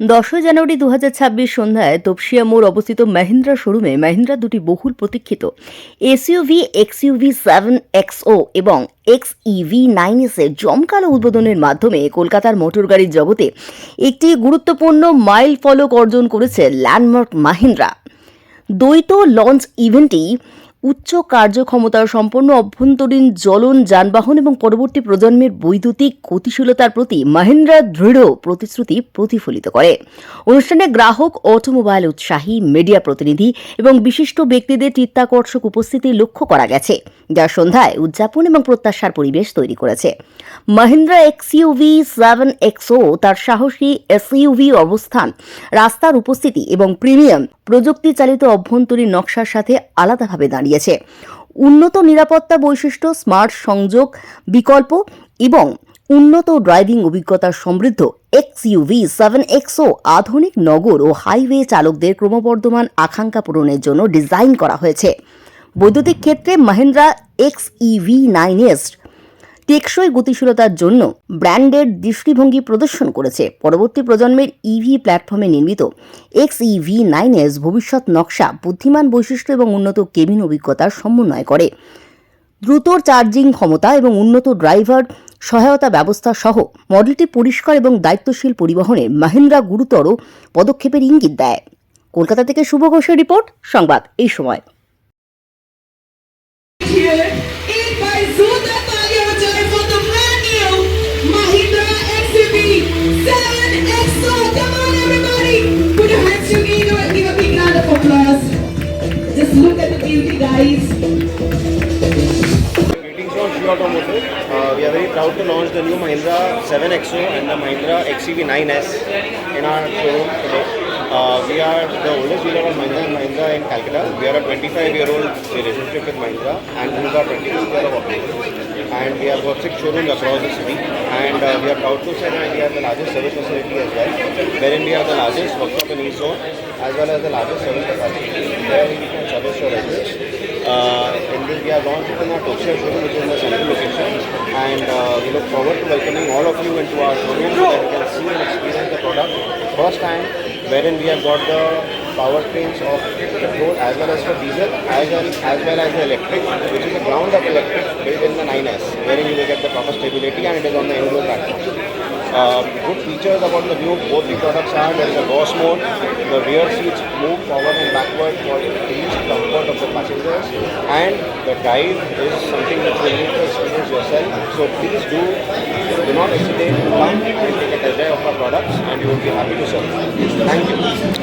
দশই জানুয়ারি দু হাজার ছাব্বিশ সন্ধ্যায় তপসিয়া মোড় অবস্থিত মাহিন্দ্রা শোরুমে মাহিন্দ্রা দুটি বহুল প্রতীক্ষিত। এসইউভি, এক্সইউভি সেভেন এক্সও এবং এক্স ইভি নাইন এসের জমকালো উদ্বোধনের মাধ্যমে কলকাতার মোটর গাড়ির জগতে একটি গুরুত্বপূর্ণ মাইল ফলক অর্জন করেছে ল্যান্ডমার্ক মাহিন্দ্রা। দ্বৈত লঞ্চ ইভেন্টটি উচ্চ কার্যক্ষমতা সম্পন্ন অভ্যন্তরীণ জ্বলন, যানবাহন এবং পরবর্তী প্রজন্মের বৈদ্যুতিক গতিশীলতার প্রতি মাহিন্দ্রা দৃঢ় প্রতিশ্রুতি প্রতিফলিত করে। অনুষ্ঠানে গ্রাহক, অটোমোবাইল উৎসাহী, মিডিয়া প্রতিনিধি এবং বিশিষ্ট ব্যক্তিদের চিত্তাকর্ষক উপস্থিতি লক্ষ্য করা গেছে, যা সন্ধ্যায় উদযাপন এবং প্রত্যাশার পরিবেশ তৈরি করেছে। মাহিন্দ্রা এক্সইউভি সেভেন এক্সও তার সাহসী এসইউভি অবস্থান, রাস্তার উপস্থিতি এবং প্রিমিয়াম প্রযুক্তি চালিত অভ্যন্তরীণ নকশার সাথে আলাদাভাবে দাঁড়িয়েছে। উন্নত নিরাপত্তা বৈশিষ্ট্য, স্মার্ট সংযোগ, বিকল্প এবং উন্নত ড্রাইভিং অভিজ্ঞতার সমৃদ্ধ এক্স ইউভি সেভেন এক্সও আধুনিক নগর ও হাইওয়ে চালকদের ক্রমবর্ধমান আকাঙ্ক্ষা পূরণের জন্য ডিজাইন করা হয়েছে। বৈদ্যুতিক ক্ষেত্রে Mahindra X EV nine S টেকসই গতিশীলতার জন্য ব্র্যান্ডের দৃষ্টিভঙ্গি প্রদর্শন করেছে পরবর্তী প্রজন্মের ইভি প্ল্যাটফর্মে নির্মিত এক্স ইভি নাইন এস ভবিষ্যৎ নকশা বুদ্ধিমান বৈশিষ্ট্য এবং উন্নত কেবিন অভিজ্ঞতার সমন্বয় করে। দ্রুত চার্জিং ক্ষমতা এবং উন্নত ড্রাইভার সহায়তা ব্যবস্থা সহ মডেলটি পরিষ্কার এবং দায়িত্বশীল পরিবহনে মাহিন্দ্রা গুরুতর পদক্ষেপের ইঙ্গিত দেয়। কলকাতা থেকে শুভ ঘোষের রিপোর্ট, সংবাদ এই সময়। Guys. Greetings from Sri Automotive. Uh, we are very proud to launch the new Mahindra 7XO and the Mahindra XEV 9S in our showroom today. Uh, we are the oldest dealer of Mahindra and Mahindra in Calcutta. We are a 25-year-old relationship with Mahindra and this is our 25th year of operation. And we have got six showrooms across the city. And uh, we are proud to say that we have the largest service facility as well, wherein we have the largest workshop in East Zone as well as the largest service capacity where we can service your vehicles. Uh, in we have launched in our Tokyo showroom which is in the central location and uh, we look forward to welcoming all of you into our showroom so that you can see and experience the product first time wherein we have got the powertrains of petrol as well as for diesel as well as, well as the electric which is a ground up electric built in the 9S wherein you will get the proper stability and it is on the Enduro platform. Uh, good features about the new both the products are there is a GOS mode, the rear seats move forward and backward for increased and the drive is something that you need to experience yourself. So please do do not hesitate to come and take a test drive of our products and you will be happy to serve. Thank you.